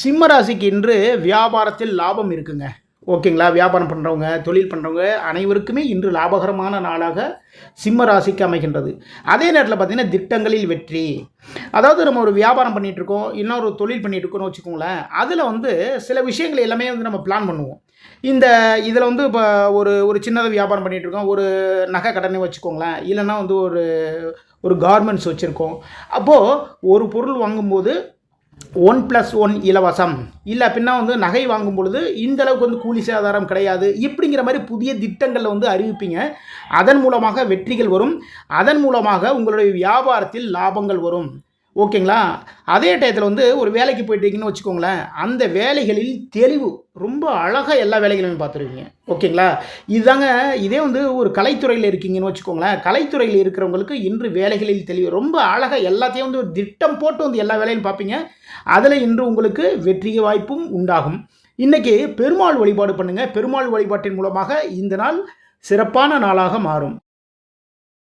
சிம்ம ராசிக்கு இன்று வியாபாரத்தில் லாபம் இருக்குங்க. ஓகேங்களா? வியாபாரம் பண்ணுறவங்க தொழில் பண்ணுறவங்க அனைவருக்குமே இன்று லாபகரமான நாளாக சிம்ம ராசிக்கு அமைகின்றது. அதே நேரத்தில் பார்த்தீங்கன்னா திட்டங்களில் வெற்றி. அதாவது நம்ம ஒரு வியாபாரம் பண்ணிகிட்டு இருக்கோம் இன்னொரு தொழில் பண்ணிகிட்டு இருக்கோம்னு வச்சுக்கோங்களேன் அதில் வந்து சில விஷயங்கள் எல்லாமே வந்து நம்ம பிளான் பண்ணுவோம். இந்த இதில் வந்து இப்போ ஒரு ஒரு சின்னதாக வியாபாரம் பண்ணிகிட்டு இருக்கோம் ஒரு நகை கடனை வச்சுக்கோங்களேன் இல்லைன்னா வந்து ஒரு ஒரு கார்மெண்ட்ஸ் வச்சுருக்கோம். அப்போது ஒரு பொருள் வாங்கும்போது ஒன் ப்ளஸ் ஒன் இலவசம். இல்லை அப்படின்னா வந்து நகை வாங்கும் பொழுது இந்த அளவுக்கு வந்து கூலி சேதாரம் கிடையாது. இப்படிங்கிற மாதிரி புதிய திட்டங்களில் வந்து அறிவிப்பீங்க. அதன் மூலமாக வெற்றிகள் வரும். அதன் மூலமாக உங்களுடைய வியாபாரத்தில் லாபங்கள் வரும். ஓகேங்களா? அதே டயத்தில் வந்து ஒரு வேலைக்கு போயிட்டீங்கன்னு வச்சுக்கோங்களேன் அந்த வேலைகளில் தெளிவு ரொம்ப அழகாக எல்லா வேலைகளையும் பார்த்துருவீங்க. ஓகேங்களா? இதுதாங்க இதே வந்து ஒரு கலைத்துறையில் இருக்கீங்கன்னு வச்சுக்கோங்களேன் கலைத்துறையில் இருக்கிறவங்களுக்கு இன்று வேலைகளில் தெளிவு ரொம்ப அழகாக எல்லாத்தையும் வந்து ஒரு திட்டம் போட்டு வந்து எல்லா வேலையும் பார்ப்பீங்க. அதில் இன்று உங்களுக்கு வெற்றி வாய்ப்பும் உண்டாகும். இன்றைக்கி பெருமாள் வழிபாடு பண்ணுங்கள் பெருமாள் வழிபாட்டின் மூலமாக இந்த நாள் சிறப்பான நாளாக மாறும்.